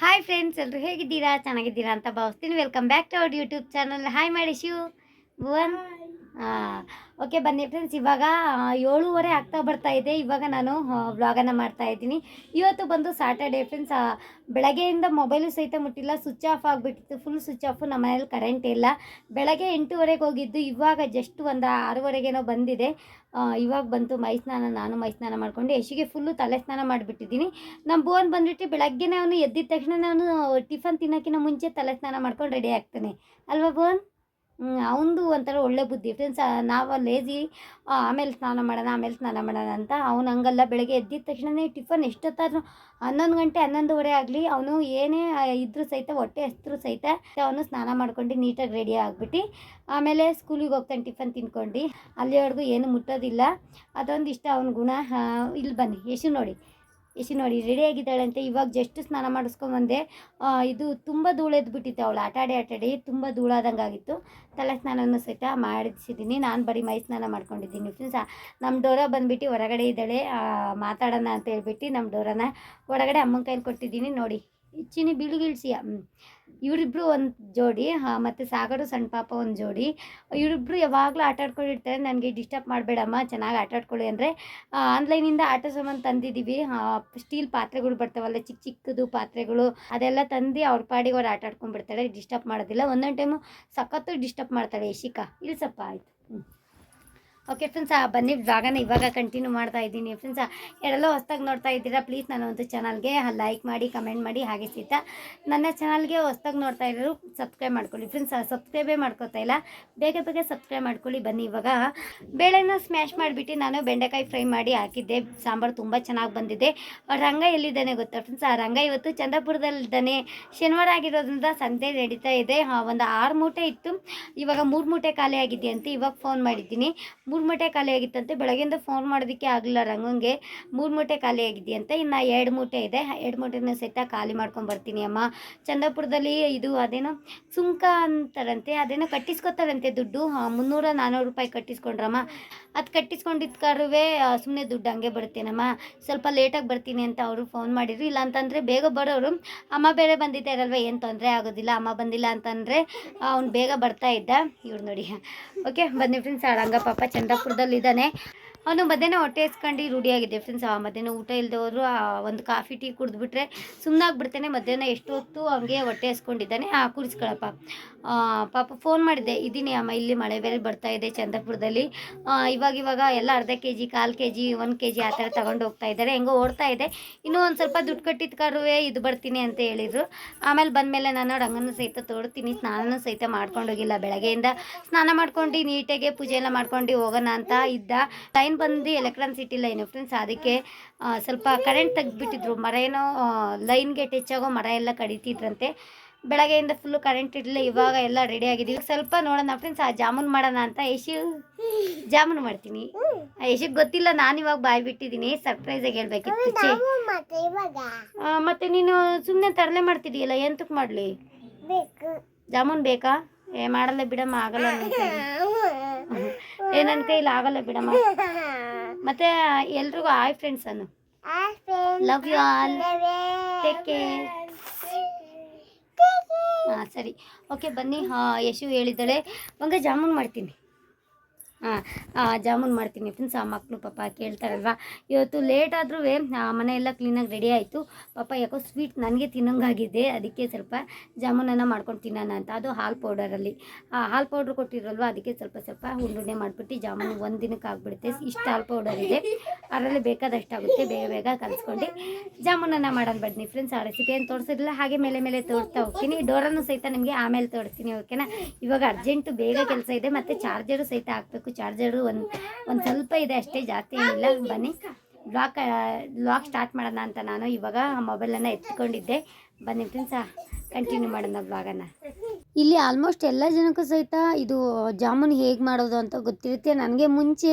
Hi friends ಎಲ್ಲರೂ ಹೇಗಿದ್ದೀರಾ? ಚೆನ್ನಾಗಿದ್ದೀರಾ ಅಂತ ಭಾವಿಸ್ತೀನಿ. Welcome back to our YouTube channel hi ಮಾಡಿ ಶಿವ್ ಭುವನ್ ಓಕೆ ಬನ್ನಿ ಫ್ರೆಂಡ್ಸ್ ಇವಾಗ ಏಳೂವರೆ ಆಗ್ತಾ ಬರ್ತಾ ಇದೆ. ಇವಾಗ ನಾನು ವ್ಲಾಗನ್ನು ಮಾಡ್ತಾ ಇದ್ದೀನಿ. ಇವತ್ತು ಬಂದು ಸ್ಯಾಟರ್ಡೇ ಫ್ರೆಂಡ್ಸ್ ಬೆಳಗ್ಗೆಯಿಂದ ಮೊಬೈಲು ಸಹಿತ ಮುಟ್ಟಿಲ್ಲ ಸ್ವಿಚ್ ಆಫ್ ಆಗಿಬಿಟ್ಟಿತ್ತು ಫುಲ್ ಸ್ವಿಚ್ ಆಫು ನಮ್ಮ ಮನೇಲಿ ಕರೆಂಟ್ ಇಲ್ಲ. ಬೆಳಗ್ಗೆ ಎಂಟೂವರೆಗೆ ಹೋಗಿದ್ದು, ಇವಾಗ ಜಸ್ಟ್ ಒಂದು ಆರೂವರೆಗೇನೋ ಬಂದಿದೆ. ಇವಾಗ ಬಂತು ಮೈ ಸ್ನಾನ, ನಾನು ಮೈ ಸ್ನಾನ ಮಾಡಿಕೊಂಡು ಯಶಿಗೆ ಫುಲ್ಲು ತಲೆ ಸ್ನಾನ ಮಾಡಿಬಿಟ್ಟಿದ್ದೀನಿ. ನಮ್ಮ ಬೋನ್ ಬಂದ್ಬಿಟ್ಟು ಬೆಳಗ್ಗೆನೇ ಅವನು ಎದ್ದಿದ ತಕ್ಷಣ ಅವನು ಟಿಫನ್ ತಿನ್ನೋಕ್ಕಿಂತ ಮುಂಚೆ ತಲೆ ಸ್ನಾನ ಮಾಡ್ಕೊಂಡು ರೆಡಿ ಆಗ್ತಾನೆ. ಅಲ್ವಾ ಬೋನ್ ಅವನದು ಒಂಥರ ಒಳ್ಳೆ ಬುದ್ಧಿ ಫ್ರೆಂಡ್ಸ್ ನಾವು ಲೇಜಿ ಆಮೇಲೆ ಸ್ನಾನ ಮಾಡೋಣ, ಆಮೇಲೆ ಸ್ನಾನ ಮಾಡೋಣ ಅಂತ ಅವ್ನು ಹಂಗಲ್ಲ. ಬೆಳಗ್ಗೆ ಎದ್ದಿದ ತಕ್ಷಣನೇ ಟಿಫನ್ ಎಷ್ಟೊತ್ತಾದ್ರೂ ಹನ್ನೊಂದು ಗಂಟೆ, ಹನ್ನೊಂದುವರೆ ಆಗಲಿ ಅವನು ಏನೇ ಇದ್ರೂ ಸಹಿತ, ಹೊಟ್ಟೆ ಹಸಿದ್ರು ಸಹಿತ ಅವನು ಸ್ನಾನ ಮಾಡ್ಕೊಂಡು ನೀಟಾಗಿ ರೆಡಿ ಆಗಿಬಿಟ್ಟು ಆಮೇಲೆ ಸ್ಕೂಲಿಗೆ ಹೋಗ್ತಾನೆ ಟಿಫನ್ ತಿನ್ಕೊಂಡು. ಅಲ್ಲಿವರೆಗೂ ಏನು ಮುಟ್ಟೋದಿಲ್ಲ. ಅದೊಂದು ಇಷ್ಟ ಅವನ ಗುಣ. ಇಲ್ಲಿ ಬನ್ನಿ, ಯಶು ನೋಡಿ. ಯಶು ನೋಡಿ ರೆಡಿ ಅಂತ ಇವಾಗ ಜಸ್ಟ್ ಸ್ನಾನ ಮಾಡಿಸ್ಕೊಂಬಂದೆ ಇದು ತುಂಬ ಧೂಳು ಬಿಟ್ಟಿತ್ತು ಅವಳು. ಆಟಾಡಿ ಆಟಾಡಿ ತುಂಬ ಧೂಳಾದಂಗೆ ಆಗಿತ್ತು. ತಲೆ ಸ್ನಾನನೂ ಸಹಿತ ಮಾಡಿಸಿದ್ದೀನಿ. ನಾನು ಬರೀ ಮೈ ಸ್ನಾನ ಮಾಡ್ಕೊಂಡಿದ್ದೀನಿ ಫ್ರೆಂಡ್ಸ್ ನಮ್ಮ ಡೋರ ಬಂದುಬಿಟ್ಟು ಹೊರಗಡೆ ಇದ್ದಾಳೆ. ಮಾತಾಡೋಣ ಅಂತ ಹೇಳ್ಬಿಟ್ಟು ನಮ್ಮ ಡೋರನ ಹೊರಗಡೆ ಅಮ್ಮನ ಕೈಲಿ ಕೊಟ್ಟಿದ್ದೀನಿ. ನೋಡಿ ಚಿನಿ ಬಿಳುಗಿಳ್ಸಿಯ? ಇವರಿಬ್ರು ಒಂದು ಜೋಡಿ, ಹಾಂ, ಮತ್ತು ಸಾಗರು ಸಣ್ಣ ಪಾಪ ಒಂದು ಜೋಡಿ. ಇವರಿಬ್ರು ಯಾವಾಗಲೂ ಆಟ ಆಡ್ಕೊಂಡಿರ್ತಾರೆ. ನನಗೆ ಡಿಸ್ಟರ್ಬ್ ಮಾಡಬೇಡಮ್ಮ, ಚೆನ್ನಾಗಿ ಆಟ ಆಡ್ಕೊಳ್ಳಿ ಅಂದರೆ ಆನ್ಲೈನಿಂದ ಆಟ ಸಾಮಾನು ತಂದಿದ್ದೀವಿ ಸ್ಟೀಲ್ ಪಾತ್ರೆಗಳು ಬರ್ತಾವಲ್ಲ ಚಿಕ್ಕ ಚಿಕ್ಕದು ಪಾತ್ರೆಗಳು, ಅದೆಲ್ಲ ತಂದು ಅವ್ರ ಪಾಡಿಗೆ ಅವ್ರು ಆಟ ಆಡ್ಕೊಂಡ್ಬಿಡ್ತಾಳೆ ಡಿಸ್ಟರ್ಬ್ ಮಾಡೋದಿಲ್ಲ. ಒಂದೊಂದು ಟೈಮು ಸಖತ್ತು ಡಿಸ್ಟರ್ಬ್ ಮಾಡ್ತಾಳೆ ಯಶಿಕಾ. ಇಲ್ಸಪ್ಪ, ಆಯಿತು. ಹ್ಞೂ ಓಕೆ ಫ್ರೆಂಡ್ಸ್ ಬನ್ನಿ ಭಾಗನ ಇವಾಗ ಕಂಟಿನ್ಯೂ ಮಾಡ್ತಾ ಇದ್ದೀನಿ. ಫ್ರೆಂಡ್ಸ್ ಯಾರೆಲ್ಲ ಹೊಸ್ದಾಗಿ ನೋಡ್ತಾ ಇದ್ದೀರಾ ಪ್ಲೀಸ್ ನಾನೊಂದು ಚಾನಲ್ಗೆ ಲೈಕ್ ಮಾಡಿ ಕಮೆಂಟ್ ಮಾಡಿ, ಹಾಗೆ ಸಹಿತ ನನ್ನ ಚಾನಲ್ಗೆ ಹೊಸ್ದಾಗಿ ನೋಡ್ತಾ ಇರೋರು ಸಬ್ಸ್ಕ್ರೈಬ್ ಮಾಡ್ಕೊಳ್ಳಿ. ಫ್ರೆಂಡ್ಸ್ ಸಬ್ಸ್ಕ್ರೈಬೇ ಮಾಡ್ಕೋತಾ ಇಲ್ಲ, ಬೇಗ ಬೇಗ ಸಬ್ಸ್ಕ್ರೈಬ್ ಮಾಡ್ಕೊಳ್ಳಿ, ಬನ್ನಿ ಇವಾಗ. ಬೇಳೆನ ಸ್ಮ್ಯಾಶ್ ಮಾಡಿಬಿಟ್ಟು ನಾನು ಬೆಂಡೆಕಾಯಿ ಫ್ರೈ ಮಾಡಿ ಹಾಕಿದ್ದೆ. ಸಾಂಬಾರು ತುಂಬ ಚೆನ್ನಾಗಿ ಬಂದಿದೆ. ರಂಗ ಎಲ್ಲಿದ್ದಾನೆ ಗೊತ್ತಾ ಫ್ರೆಂಡ್ಸ್ ಆ, ರಂಗ ಇವತ್ತು ಚಂದ್ರಪುರದಲ್ಲಿದ್ದಾನೆ ಶನಿವಾರ ಆಗಿರೋದ್ರಿಂದ ಸಂತೆ ನಡೀತಾ ಇದೆ. ಒಂದು ಆರು ಮೂಟೆ ಇತ್ತು. ಇವಾಗ ಮೂರು ಮೂಟೆ ಖಾಲಿ ಆಗಿದೆ ಅಂತ ಇವಾಗ ಫೋನ್ ಮಾಡಿದ್ದೀನಿ. ಮೂಟೆ ಖಾಲಿ ಆಗಿತ್ತಂತೆ, ಬೆಳಗ್ಗೆಯಿಂದ ಫೋನ್ ಮಾಡೋದಕ್ಕೆ ಆಗಲಿಲ್ಲ ರಂಗಂಗೆ. ಮೂರು ಮೂಟೆ ಖಾಲಿ ಅಂತ ಇನ್ನು ಎರಡು ಮೂಟೆ ಇದೆ. ಎರಡು ಮೂಟೆನ ಸಹಿತ ಖಾಲಿ ಮಾಡ್ಕೊಂಡು ಬರ್ತೀನಿ ಅಮ್ಮ. ಚಂದ್ರಪುರದಲ್ಲಿ ಇದು ಅದೇನೋ ಸುಂಕ ಅಂತಾರಂತೆ, ಅದೇನೋ ಕಟ್ಟಿಸ್ಕೊತಾರಂತೆ ದುಡ್ಡು. ಮುನ್ನೂರ ನಾನ್ನೂರು ರೂಪಾಯಿ ಕಟ್ಟಿಸ್ಕೊಂಡ್ರಮ್ಮ. ಅದು ಕಟ್ಟಿಸ್ಕೊಂಡಿದ್ಕಾರುವೆ ಸುಮ್ಮನೆ ದುಡ್ಡು ಹಂಗೆ ಬರುತ್ತೇನಮ್ಮ. ಸ್ವಲ್ಪ ಲೇಟಾಗಿ ಬರ್ತೀನಿ ಅಂತ ಅವರು ಫೋನ್ ಮಾಡಿದ್ರು. ಇಲ್ಲ ಅಂತಂದರೆ ಬೇಗ ಬರೋರು, ಅಮ್ಮ ಬೇರೆ ಬಂದಿದ್ದಾರಲ್ವ ಏನು ತೊಂದರೆ ಆಗೋದಿಲ್ಲ, ಅಮ್ಮ ಬಂದಿಲ್ಲ ಅಂತಂದರೆ ಅವ್ನು ಬೇಗ ಬರ್ತಾ ಇದ್ದ. ಇವ್ರು ನೋಡಿ. ಓಕೆ, ಬನ್ನಿ ಫ್ರೆಂಡ್ಸ್ ಅಳಂಗ ಪಾಪ ಚಂದ್ರಪುರದಲ್ಲಿದ್ದಾನೆ ಅವನು ಮಧ್ಯಾಹ್ನ ಹೊಟ್ಟೆ ಎಸ್ಕೊಂಡು ರೂಢಿಯಾಗಿದೆ. ಫ್ರೆಂಡ್ಸ್ ಆ ಮಧ್ಯಾಹ್ನ ಊಟ ಇಲ್ಲದೆ ಹೋದ್ರು ಆ ಒಂದು ಕಾಫಿ, ಟೀ ಕುಡಿದ್ಬಿಟ್ರೆ ಸುಮ್ಮನಾಗ್ಬಿಡ್ತಾನೆ ಮಧ್ಯಾಹ್ನ ಎಷ್ಟು ಹೊತ್ತು ಹಂಗೆ ಹೊಟ್ಟೆ ಎಸ್ಕೊಂಡಿದ್ದಾನೆ ಆ ಕುಡಿಸ್ಕೊಳಪ್ಪ ಪಾಪ ಫೋನ್ ಮಾಡಿದೆ. ಇದ್ದೀನಿ ಅಮ್ಮ, ಇಲ್ಲಿ ಮಳೆ ಬೇರೆ ಬರ್ತಾ ಇದೆ ಚಂದ್ರಪುರದಲ್ಲಿ. ಇವಾಗ ಇವಾಗ ಎಲ್ಲ ಅರ್ಧ ಕೆ ಜಿ ಕಾಲು ಕೆ ಜಿ ಒಂದು ಕೆ ಜಿ ಆ ಥರ ತಗೊಂಡು ಹೋಗ್ತಾ ಇದ್ದಾರೆ. ಹೆಂಗೋ ಓಡ್ತಾ ಇದೆ. ಇನ್ನೂ ಒಂದು ಸ್ವಲ್ಪ ದುಡ್ಡು ಕಟ್ಟಿದ ಕಾರುವೆ ಇದು ಬರ್ತೀನಿ ಅಂತ ಹೇಳಿದರು. ಆಮೇಲೆ ಬಂದಮೇಲೆ ನಾನು ರಂಗನೂ ಸಹಿತ ತೋಡ್ತೀನಿ ಸ್ನಾನನೂ ಸಹಿತ ಮಾಡ್ಕೊಂಡು ಹೋಗಿಲ್ಲ. ಬೆಳಗ್ಗೆಯಿಂದ ಸ್ನಾನ ಮಾಡ್ಕೊಂಡು ನೀಟಾಗೆ ಪೂಜೆ ಎಲ್ಲ ಮಾಡ್ಕೊಂಡು ಹೋಗೋಣ ಅಂತ ಇದ್ದ. ಲೈನ್ ಬಂದು ಎಲೆಕ್ಟ್ರಾನ್ಸಿಟಿ ಲೈನ್ ಫ್ರೆಂಡ್ಸ್ ಅದಕ್ಕೆ ಸ್ವಲ್ಪ ಕರೆಂಟ್ ತೆಗ್ದುಬಿಟ್ಟಿದ್ರು. ಮರ ಏನೋ ಲೈನ್ಗೆ ಟಚ್ ಆಗೋ ಮರ ಎಲ್ಲ ಕಡಿತಿದ್ರಂತೆ. ಬೆಳಗ್ಗೆಯಿಂದ ಫುಲ್ಲು ಕರೆಂಟ್ ಇರಲಿಲ್ಲ ಇವಾಗ ಎಲ್ಲ ರೆಡಿ ಆಗಿದ್ದೀವಿ ಸ್ವಲ್ಪ ನೋಡೋಣ ಫ್ರೆಂಡ್ಸ್ ಆ ಜಾಮೂನ್ ಮಾಡೋಣ ಅಂತ ಯಶು ಜಾಮೂನ್ ಮಾಡ್ತೀನಿ. ಯಶಿಗೆ ಗೊತ್ತಿಲ್ಲ ನಾನು ಇವಾಗ ಬಾಯಿ ಬಿಟ್ಟಿದ್ದೀನಿ. ಸರ್ಪ್ರೈಸಾಗಿ ಹೇಳ್ಬೇಕಿತ್ತು ಮತ್ತೆ ನೀನು ಸುಮ್ಮನೆ ತರಲೆ ಮಾಡ್ತಿದೀಯಲ್ಲ ಎಂತಕ್ಕೆ ಮಾಡಲಿ? ಜಾಮೂನ್ ಬೇಕಾ? ಏ ಮಾಡಲ್ಲ ಬಿಡಮ್ಮ ಆಗಲ್ಲ. ಏ ನನ್ನ ಕೈಲಿ ಆಗಲ್ಲ ಬಿಡಮ್ಮ. ಮತ್ತೆ ಎಲ್ರಿಗೂ ಆಯ್ ಫ್ರೆಂಡ್ಸ್ ಅನ್ನು. Love you all take care ಹಾಂ ಸರಿ. ಓಕೆ ಬನ್ನಿ. ಹಾಂ ಯಶು ಹೇಳಿದ್ದಾಳೆ. ಮಂಗ ಜಾಮೂನ್ ಮಾಡ್ತೀನಿ. ಜಾಮೂನ್ ಮಾಡ್ತೀನಿ ಫ್ರೆಂಡ್ಸ್ ಆ ಮಕ್ಕಳು ಪಾಪ ಕೇಳ್ತಾರಲ್ವ? ಇವತ್ತು ಲೇಟ್ ಆದ್ರೂ ಮನೆ ಎಲ್ಲ ಕ್ಲೀನಾಗಿ ರೆಡಿ ಆಯಿತು. ಪಾಪ ಯಾಕೋ ಸ್ವೀಟ್ ನನಗೆ ತಿನ್ನೋಂಗಾಗಿದೆ, ಅದಕ್ಕೆ ಸ್ವಲ್ಪ ಜಾಮೂನನ್ನು ಮಾಡ್ಕೊಂಡು ತಿನ್ನೋಣ ಅಂತ. ಅದು ಹಾಲು ಪೌಡರಲ್ಲಿ ಹಾಲು ಪೌಡ್ರ್ ಕೊಟ್ಟಿರಲ್ವ, ಅದಕ್ಕೆ ಸ್ವಲ್ಪ ಸ್ವಲ್ಪ ಉಂಡುಂಡೆ ಮಾಡಿಬಿಟ್ಟು ಜಾಮೂನು ಒಂದು ದಿನಕ್ಕೆ ಆಗಿಬಿಡುತ್ತೆ. ಇಷ್ಟು ಹಾಲು ಪೌಡರ್ ಇದೆ. ಅದರಲ್ಲಿ ಬೇಕಾದಷ್ಟಾಗುತ್ತೆ ಬೇಗ ಬೇಗ ಕಲಿಸ್ಕೊಂಡು ಜಾಮೂನನ್ನು ಮಾಡೋಣ ಬನ್ನಿ ಫ್ರೆಂಡ್ಸ್ ಆ ರೆಸಿಪಿ ಏನು ತೋರಿಸಿರಲಿಲ್ಲ ಹಾಗೆ ಮೇಲೆ ಮೇಲೆ ತೋರಿಸ್ತಾ ಹೋಗ್ತೀನಿ. ಡೋರನ್ನು ಸಹಿತ ನಿಮಗೆ ಆಮೇಲೆ ತೋರಿಸ್ತೀನಿ ಓಕೆನಾ ಇವಾಗ ಅರ್ಜೆಂಟು ಬೇಗ ಕೆಲಸ ಇದೆ, ಮತ್ತು ಚಾರ್ಜರು ಸಹಿತ ಹಾಕಬೇಕು. ಚಾರ್ಜರು ಒಂದು ಒಂದು ಸ್ವಲ್ಪ ಇದೆ ಅಷ್ಟೇ, ಜಾಸ್ತಿ ಇಲ್ಲ ಬನ್ನಿ. ಲಾಕ್ ಬ್ಲಾಗ್ ಸ್ಟಾರ್ಟ್ ಮಾಡೋಣ ಅಂತ ನಾನು ಇವಾಗ ಮೊಬೈಲನ್ನು ಎತ್ಕೊಂಡಿದ್ದೆ ಬನ್ನಿ ಫ್ರೆಂಡ್ಸ ಕಂಟಿನ್ಯೂ ಮಾಡೋಣ ಭಾಗನ. ಇಲ್ಲಿ ಆಲ್ಮೋಸ್ಟ್ ಎಲ್ಲ ಜನಕ್ಕೂ ಸಹಿತ ಇದು ಜಾಮೂನ್ ಹೇಗೆ ಮಾಡೋದು ಅಂತ ಗೊತ್ತಿರುತ್ತೆ. ನನಗೆ ಮುಂಚೆ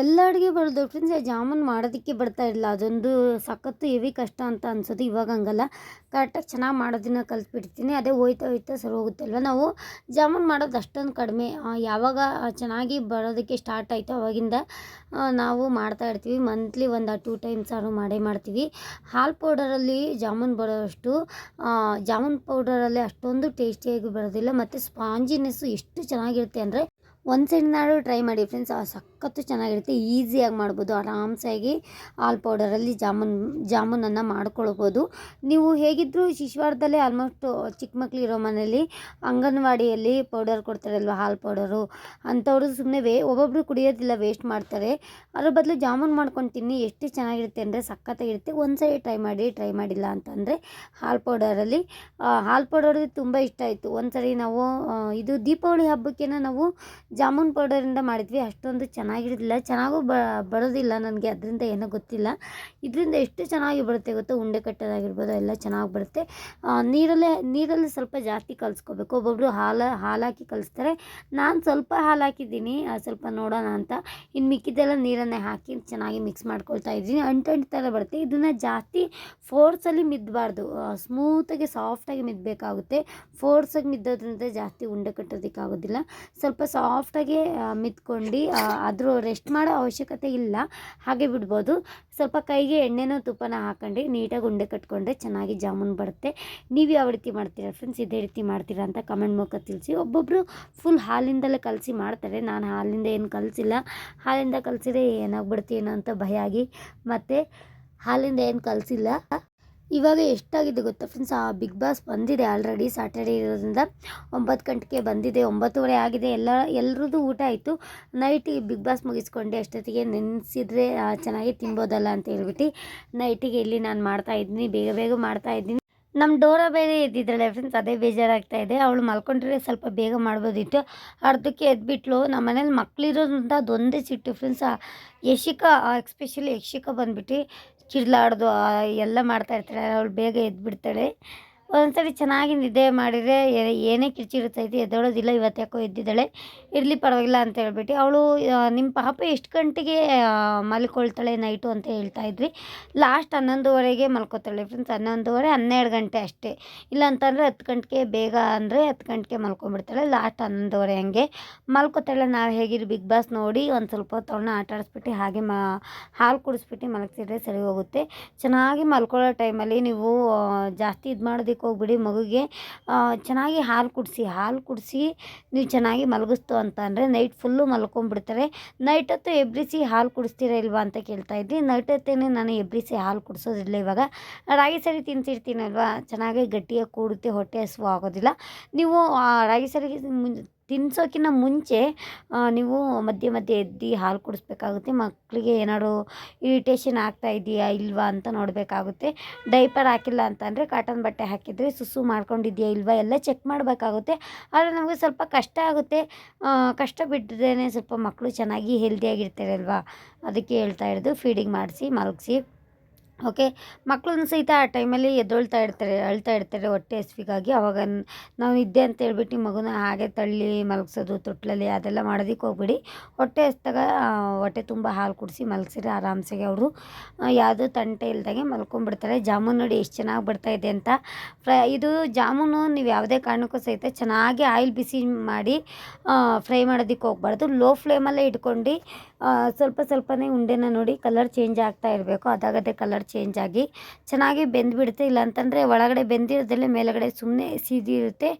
ಎಲ್ಲ ಅಡುಗೆ ಬರೋದು ಫ್ರೆಂಡ್ಸ್ ಜಾಮೂನ್ ಮಾಡೋದಕ್ಕೆ ಬರ್ತಾ ಇರಲಿಲ್ಲ. ಅದೊಂದು ಸಖತ್ತು ಹೆವಿ ಕಷ್ಟ ಅಂತ ಅನ್ಸೋದು, ಇವಾಗ ಹಂಗಲ್ಲ. ಕರೆಕ್ಟಾಗಿ ಚೆನ್ನಾಗಿ ಮಾಡೋದನ್ನ ಕಲ್ತ್ಬಿಡ್ತೀನಿ. ಅದೇ ಹೋಯ್ತಾ ಹೋಯ್ತಾ ಸರಿ ಹೋಗುತ್ತಲ್ವ? ನಾವು ಜಾಮೂನ್ ಮಾಡೋದು ಅಷ್ಟೊಂದು ಕಡಿಮೆ. ಯಾವಾಗ ಚೆನ್ನಾಗಿ ಬರೋದಕ್ಕೆ ಸ್ಟಾರ್ಟ್ ಆಯಿತು ಅವಾಗಿಂದ ನಾವು ಮಾಡ್ತಾ ಇರ್ತೀವಿ. ಮಂತ್ಲಿ ಒಂದು ಟೂ ಟೈಮ್ಸ್ ಆದರೂ ಮಾಡೇ ಮಾಡ್ತೀವಿ. ಹಾಲು ಪೌಡರಲ್ಲಿ ಜಾಮೂನ್ ಬರೋಷ್ಟು ಜಾಮೂನ್ ಜಾಮೂನ್ ಪೌಡರಲ್ಲಿ ಅಷ್ಟೊಂದು ಟೇಸ್ಟಿಯಾಗಿ ಬರೋದಿಲ್ಲ. ಮತ್ತು ಸ್ಪಾಂಜಿನೆಸ್ಸು ಎಷ್ಟು ಚೆನ್ನಾಗಿರುತ್ತೆ ಅಂದರೆ ಒಂದು ಸೈಡ್ನಾಡು ಟ್ರೈ ಮಾಡಿ ಫ್ರೆಂಡ್ಸ್ ಸಖತ್ತು ಚೆನ್ನಾಗಿರುತ್ತೆ. ಈಸಿಯಾಗಿ ಮಾಡ್ಬೋದು. ಆರಾಮ್ಸಾಗಿ ಹಾಲು ಪೌಡರಲ್ಲಿ ಜಾಮೂನ್, ಜಾಮೂನನ್ನು ಮಾಡ್ಕೊಳ್ಬೋದು. ನೀವು ಹೇಗಿದ್ದರೂ ಶಿಶುವಾರದಲ್ಲೇ ಆಲ್ಮೋಸ್ಟ್ ಚಿಕ್ಕ ಮಕ್ಕಳಿರೋ ಮನೇಲಿ ಅಂಗನವಾಡಿಯಲ್ಲಿ ಪೌಡರ್ ಕೊಡ್ತಾರಲ್ವ, ಹಾಲು ಪೌಡರು? ಅಂಥವ್ರು ಸುಮ್ಮನೆ ವೇ ಒಬ್ಬೊಬ್ಬರು ಕುಡಿಯೋದಿಲ್ಲ, ವೇಸ್ಟ್ ಮಾಡ್ತಾರೆ. ಅದ್ರ ಬದಲು ಜಾಮೂನ್ ಮಾಡ್ಕೊಂಡು ತಿನ್ನಿ, ಎಷ್ಟು ಚೆನ್ನಾಗಿರುತ್ತೆ ಅಂದರೆ ಸಖತ್ತಾಗಿರುತ್ತೆ. ಒಂದು ಸರಿ ಟ್ರೈ ಮಾಡಿ, ಟ್ರೈ ಮಾಡಿಲ್ಲ ಅಂತಂದರೆ ಹಾಲು ಪೌಡರಲ್ಲಿ ಹಾಲು ಪೌಡರ್ ತುಂಬ ಇಷ್ಟ ಆಯಿತು. ಒಂದು ಸರಿ ನಾವು ಇದು ದೀಪಾವಳಿ ಹಬ್ಬಕ್ಕೇನೋ ನಾವು ಜಾಮೂನ್ ಪೌಡರಿಂದ ಮಾಡಿದ್ವಿ. ಅಷ್ಟೊಂದು ಚೆನ್ನಾಗಿರಲಿಲ್ಲ ಚೆನ್ನಾಗೂ ಬರೋದಿಲ್ಲ ನನಗೆ. ಅದರಿಂದ ಏನೋ ಗೊತ್ತಿಲ್ಲ. ಇದರಿಂದ ಎಷ್ಟು ಚೆನ್ನಾಗಿ ಬರುತ್ತೆ ಗೊತ್ತಾ? ಉಂಡೆ ಕಟ್ಟೋದಾಗಿರ್ಬೋದು, ಎಲ್ಲ ಚೆನ್ನಾಗಿ ಬರುತ್ತೆ. ನೀರಲ್ಲೇ, ನೀರಲ್ಲಿ ಸ್ವಲ್ಪ ಜಾಸ್ತಿ ಕಲಿಸ್ಕೋಬೇಕು. ಒಬ್ಬೊಬ್ಬರು ಹಾಲು, ಹಾಲಾಕಿ ಕಲಿಸ್ತಾರೆ. ನಾನು ಸ್ವಲ್ಪ ಹಾಲು ಹಾಕಿದ್ದೀನಿ ಸ್ವಲ್ಪ ನೋಡೋಣ ಅಂತ. ಇನ್ನು ಮಿಕ್ಕಿದ್ದೆಲ್ಲ ನೀರನ್ನೇ ಹಾಕಿ ಚೆನ್ನಾಗಿ ಮಿಕ್ಸ್ ಮಾಡ್ಕೊಳ್ತಾ ಇದ್ದೀನಿ. ಅಂಟು ಅಂಟು ಥರ ಬರುತ್ತೆ. ಇದನ್ನು ಜಾಸ್ತಿ ಫೋರ್ಸಲ್ಲಿ ಮಿದ್ದಬಾರ್ದು ಸ್ಮೂತಾಗಿ ಸಾಫ್ಟಾಗಿ ಮಿದ್ದಬೇಕಾಗುತ್ತೆ ಫೋರ್ಸಾಗಿ ಮಿದ್ದೋದ್ರಿಂದ ಜಾಸ್ತಿ ಉಂಡೆ ಕಟ್ಟೋದಕ್ಕಾಗೋದಿಲ್ಲ. ಸ್ವಲ್ಪ ಸಾಫ್ಟಾಗಿ ಮಿತ್ಕೊಂಡು ಅದ್ರ ರೆಸ್ಟ್ ಮಾಡೋ ಅವಶ್ಯಕತೆ ಇಲ್ಲ. ಹಾಗೆ ಬಿಡ್ಬೋದು. ಸ್ವಲ್ಪ ಕೈಗೆ ಎಣ್ಣೆನೋ, ತುಪ್ಪನ ಹಾಕೊಂಡು ನೀಟಾಗಿ ಉಂಡೆ ಕಟ್ಕೊಂಡ್ರೆ ಚೆನ್ನಾಗಿ ಜಾಮೂನ್ ಬರುತ್ತೆ. ನೀವು ಯಾವ ರೀತಿ ಮಾಡ್ತೀರಾ ಫ್ರೆಂಡ್ಸ್ ಇದೇ ರೀತಿ ಮಾಡ್ತೀರಾ ಅಂತ ಕಮೆಂಟ್ ಮೂಲಕ ತಿಳಿಸಿ. ಒಬ್ಬೊಬ್ಬರು ಫುಲ್ ಹಾಲಿಂದಲೇ ಕಲಸಿ ಮಾಡ್ತಾರೆ. ನಾನು ಹಾಲಿಂದ ಏನು ಕಲಸಿಲ್ಲ. ಹಾಲಿಂದ ಕಲಸಿದ್ರೆ ಏನಾಗ್ಬಿಡ್ತೀನೋ ಅಂತ ಭಯ ಆಗಿ. ಮತ್ತು ಹಾಲಿಂದ ಏನು ಕಲಿಸಿಲ್ಲ. ಇವಾಗ ಎಷ್ಟಾಗಿದೆ ಗೊತ್ತಾ ಫ್ರೆಂಡ್ಸ್ ಆ ಬಿಗ್ ಬಾಸ್ ಬಂದಿದೆ ಆಲ್ರೆಡಿ ಸ್ಯಾಟರ್ಡೇ ಇರೋದ್ರಿಂದ ಒಂಬತ್ತು ಗಂಟೆಗೆ ಬಂದಿದೆ, ಒಂಬತ್ತುವರೆ ಆಗಿದೆ. ಎಲ್ಲ, ಎಲ್ರದ್ದು ಊಟ ಆಯಿತು. ನೈಟಿಗೆ ಬಿಗ್ ಬಾಸ್ ಮುಗಿಸ್ಕೊಂಡೆ. ಅಷ್ಟೊತ್ತಿಗೆ ನೆನೆಸಿದ್ರೆ ಚೆನ್ನಾಗಿ ತಿನ್ಬೋದಲ್ಲ ಅಂತ ಹೇಳ್ಬಿಟ್ಟು ನೈಟಿಗೆ ಇಲ್ಲಿ ನಾನು ಮಾಡ್ತಾ ಇದ್ದೀನಿ, ಬೇಗ ಬೇಗ ಮಾಡ್ತಾ ಇದ್ದೀನಿ. ನಮ್ಮ ಡೋರ ಬೇರೆ ಎದ್ದಿದ್ದಾಳೆ ಫ್ರೆಂಡ್ಸ್ ಅದೇ ಬೇಜಾರಾಗ್ತಾ ಇದೆ. ಅವಳು ಮಲ್ಕೊಂಡ್ರೆ ಸ್ವಲ್ಪ ಬೇಗ ಮಾಡ್ಬೋದಿತ್ತು. ಅರ್ಧಕ್ಕೆ ಎದ್ಬಿಟ್ಲು. ನಮ್ಮ ಮನೇಲಿ ಮಕ್ಕಳಿರೋದ್ರಿಂದ ಅದೊಂದೇ ಸಿಟ್ಟು ಫ್ರೆಂಡ್ಸ್ ಯಶಿಕಾ ಎಕ್ಸ್ಪೆಷಲಿ ಯಶಿಕಾ ಬಂದ್ಬಿಟ್ಟು ಕಿರ್ಲಾಡ್ದು ಎಲ್ಲ ಮಾಡ್ತಾ ಇರ್ತಾಳೆ. ಅವಳು ಬೇಗ ಎದ್ಬಿಡ್ತಾಳೆ. ಒಂದ್ಸರಿ ಚೆನ್ನಾಗಿ ನಿದ್ದೆ ಮಾಡಿದರೆ ಏನೇ ಕಿರ್ಚಿರುತ್ತೈತಿ ಎದ್ದೋಳೋದಿಲ್ಲ, ಇವತ್ತು ಯಾಕೋ ಎದ್ದಿದ್ದಾಳೆ, ಇರಲಿ ಪರವಾಗಿಲ್ಲ ಅಂತ ಹೇಳ್ಬಿಟ್ಟು ಅವಳು ನಿಮ್ಮ ಪಾಪ ಎಷ್ಟು ಗಂಟೆಗೆ ಮಲ್ಕೊಳ್ತಾಳೆ ನೈಟು ಅಂತ ಹೇಳ್ತಾ ಇದ್ವಿ. ಲಾಸ್ಟ್ ಹನ್ನೊಂದುವರೆಗೆ ಮಲ್ಕೋತಾಳೆ ಫ್ರೆಂಡ್ಸ್ ಹನ್ನೊಂದುವರೆ, ಹನ್ನೆರಡು ಗಂಟೆ ಅಷ್ಟೇ. ಇಲ್ಲ ಅಂತಂದರೆ ಹತ್ತು ಗಂಟೆಗೆ, ಬೇಗ ಅಂದರೆ ಹತ್ತು ಗಂಟೆಗೆ ಮಲ್ಕೊಂಡ್ಬಿಡ್ತಾಳೆ. ಲಾಸ್ಟ್ ಹನ್ನೊಂದುವರೆ ಹಂಗೆ ಮಲ್ಕೋತಾಳೆ. ನಾವು ಹೇಗಿರು ಬಿಗ್ ಬಾಸ್ ನೋಡಿ ಒಂದು ಸ್ವಲ್ಪ ಹೊತ್ತು ಆಟ ಆಡಿಸ್ಬಿಟ್ಟು ಹಾಗೆ ಮ ಹಾಲು ಕುಡಿಸ್ಬಿಟ್ಟು ಮಲಗಿಸಿದ್ರೆ ಸರಿ ಹೋಗುತ್ತೆ. ಚೆನ್ನಾಗಿ ಮಲ್ಕೊಳ್ಳೋ ಟೈಮಲ್ಲಿ ನೀವು ಜಾಸ್ತಿ ಇದು ಮಾಡೋದಕ್ಕೆ ಹೋಗ್ಬಿಡಿ ಮಗುಗೆ. ಚೆನ್ನಾಗಿ ಹಾಲು ಕುಡಿಸಿ ಹಾಲು ಕುಡಿಸಿ ನೀವು ಚೆನ್ನಾಗಿ ಮಲಗಿಸ್ತು ಅಂತ ಅಂದರೆ ನೈಟ್ ಫುಲ್ಲು ಮಲ್ಕೊಂಡ್ಬಿಡ್ತಾರೆ. ನೈಟ್ ಹೊತ್ತು ಎಬ್ರಿಸಿ ಹಾಲು ಕುಡಿಸ್ತೀರಾ ಇಲ್ವಾ ಅಂತ ಕೇಳ್ತಾ ಇದ್ದೀನಿ ನೈಟ್ ಹೊತ್ತೇನೆ ನಾನು ಎಬ್ರಿಸಿ ಹಾಲು ಕುಡಿಸೋದಿಲ್ಲ ಇವಾಗ. ರಾಗಿ ಸರಿ ತಿನ್ಸಿರ್ತೀನಲ್ವಾ? ಚೆನ್ನಾಗಿ ಗಟ್ಟಿಯಾಗಿ ಕೂಡುತ್ತೆ, ಹೊಟ್ಟೆ ಹಸಿವು ಆಗೋದಿಲ್ಲ. ನೀವು ರಾಗಿ ಸರಿಗೆ ಮುಂ ತಿನ್ಸೋಕ್ಕಿಂತ ಮುಂಚೆ ನೀವು ಮಧ್ಯೆ ಮಧ್ಯೆ ಎದ್ದು ಹಾಲು ಕುಡಿಸ್ಬೇಕಾಗುತ್ತೆ. ಮಕ್ಕಳಿಗೆ ಏನಾದ್ರು ಇರಿಟೇಷನ್ ಆಗ್ತಾ ಇದೆಯಾ, ಇಲ್ವಾ ಅಂತ ನೋಡಬೇಕಾಗುತ್ತೆ. ಡೈಪರ್ ಹಾಕಿಲ್ಲ ಅಂತಂದರೆ ಕಾಟನ್ ಬಟ್ಟೆ ಹಾಕಿದರೆ ಸುಸು ಮಾಡ್ಕೊಂಡಿದೆಯಾ, ಇಲ್ವಾ ಎಲ್ಲ ಚೆಕ್ ಮಾಡಬೇಕಾಗುತ್ತೆ. ಆದರೆ ನಮಗೆ ಸ್ವಲ್ಪ ಕಷ್ಟ ಆಗುತ್ತೆ. ಕಷ್ಟ ಬಿಟ್ಟರೆ ಸ್ವಲ್ಪ ಮಕ್ಕಳು ಚೆನ್ನಾಗಿ ಹೆಲ್ದಿಯಾಗಿರ್ತಾರೆ ಅಲ್ವಾ? ಅದಕ್ಕೆ ಹೇಳ್ತಾ ಇರೋದು ಫೀಡಿಂಗ್ ಮಾಡಿಸಿ, ಮಲಗಿಸಿ. ಓಕೆ ಮಕ್ಳನ್ನ ಸಹಿತ ಆ ಟೈಮಲ್ಲಿ ಎದ್ದೊಳ್ತಾ ಇರ್ತಾರೆ, ಅಳ್ತಾ ಇರ್ತಾರೆ ಹೊಟ್ಟೆ ಹಸಿವಿಗಾಗಿ. ಅವಾಗ ನಾವು ಇದ್ದೆ ಅಂತ ಹೇಳ್ಬಿಟ್ಟು ಮಗುನ ಹಾಗೆ ತಳ್ಳಿ, ಮಲಗಿಸೋದು, ತೊಟ್ಲಲ್ಲಿ ಅದೆಲ್ಲ ಮಾಡೋದಕ್ಕೆ ಹೋಗ್ಬಿಡಿ. ಹೊಟ್ಟೆ ಹಸ್ದಾಗ ಹೊಟ್ಟೆ ತುಂಬ ಹಾಲು ಕುಡಿಸಿ ಮಲಗಿಸಿದ್ರೆ ಆರಾಮ್ಸೆಗೆ ಅವರು ಯಾವುದೂ ತಂಟೆ ಇಲ್ದಾಗೆ ಮಲ್ಕೊಂಡ್ಬಿಡ್ತಾರೆ ಜಾಮೂನ್ ನೋಡಿ ಎಷ್ಟು ಚೆನ್ನಾಗಿ ಬರ್ತಾ ಇದೆ ಅಂತ. ಫ್ರೈ, ಇದು ಜಾಮೂನು ನೀವು ಯಾವುದೇ ಕಾರಣಕ್ಕೂ ಸಹಿತ ಚೆನ್ನಾಗಿ ಆಯಿಲ್ ಬಿಸಿ ಮಾಡಿ ಫ್ರೈ ಮಾಡೋದಕ್ಕೆ ಹೋಗ್ಬಾರ್ದು. ಲೋ ಫ್ಲೇಮಲ್ಲೇ ಇಟ್ಕೊಂಡು ಸ್ವಲ್ಪ ಸ್ವಲ್ಪನೇ ಉಂಡೆನ ನೋಡಿ ಕಲರ್ ಚೇಂಜ್ ಆಗ್ತಾ ಇರಬೇಕು. ಅದಾಗದೇ ಕಲರ್ ಚೇಂಜ್ ಆಗಿ ಚೆನ್ನಾಗಿ ಬೆಂದ್ಬಿಡುತ್ತೆ. ಇಲ್ಲ ಅಂತಂದರೆ ಒಳಗಡೆ ಬೆಂದಿರೋದಲ್ಲೇ ಮೇಲುಗಡೆ ಸುಮ್ಮನೆ ಸೀದಿ ಇರುತ್ತೆ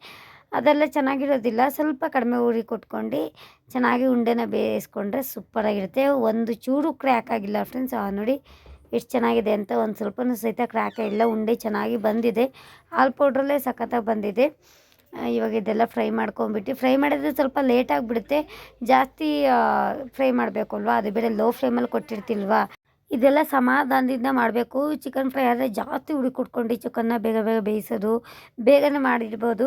ಅದೆಲ್ಲ ಚೆನ್ನಾಗಿರೋದಿಲ್ಲ. ಸ್ವಲ್ಪ ಕಡಿಮೆ ಉರಿ ಕೊಟ್ಕೊಂಡು ಚೆನ್ನಾಗಿ ಉಂಡೆನ ಬೇಯಿಸ್ಕೊಂಡ್ರೆ ಸೂಪರಾಗಿರುತ್ತೆ. ಒಂದು ಚೂರು ಕ್ರ್ಯಾಕ್ ಆಗಿಲ್ಲ ಫ್ರೆಂಡ್ಸ್ ನೋಡಿ ಎಷ್ಟು ಚೆನ್ನಾಗಿದೆ ಅಂತ ಒಂದು ಸ್ವಲ್ಪನೂ ಸಹಿತ ಕ್ರ್ಯಾಕ್ ಇಲ್ಲ. ಉಂಡೆ ಚೆನ್ನಾಗಿ ಬಂದಿದೆ. ಹಾಲು ಪೌಡ್ರಲ್ಲೇ ಸಖತ್ತಾಗಿ ಬಂದಿದೆ. ಇವಾಗ ಇದೆಲ್ಲ ಫ್ರೈ ಮಾಡ್ಕೊಂಬಿಟ್ಟು ಫ್ರೈ ಮಾಡಿದ್ರೆ ಸ್ವಲ್ಪ ಲೇಟ್ ಆಗಿಬಿಡುತ್ತೆ ಜಾಸ್ತಿ ಫ್ರೈ ಮಾಡಬೇಕು ಅಲ್ವಾ? ಅದು ಬೇರೆ ಲೋ ಫ್ಲೇಮಲ್ಲಿ ಕೊಟ್ಟಿರ್ತಿಲ್ವಾ ಇದೆಲ್ಲ ಸಮಾಧಾನದಿಂದ ಮಾಡಬೇಕು. ಚಿಕನ್ ಫ್ರೈ ಆದರೆ ಜಾಸ್ತಿ ಹುಡಿ ಕೊಟ್ಕೊಂಡು ಚಿಕನ್ನ ಬೇಗ ಬೇಗ ಬೇಯಿಸೋದು, ಬೇಗನೆ ಮಾಡಿರ್ಬೋದು.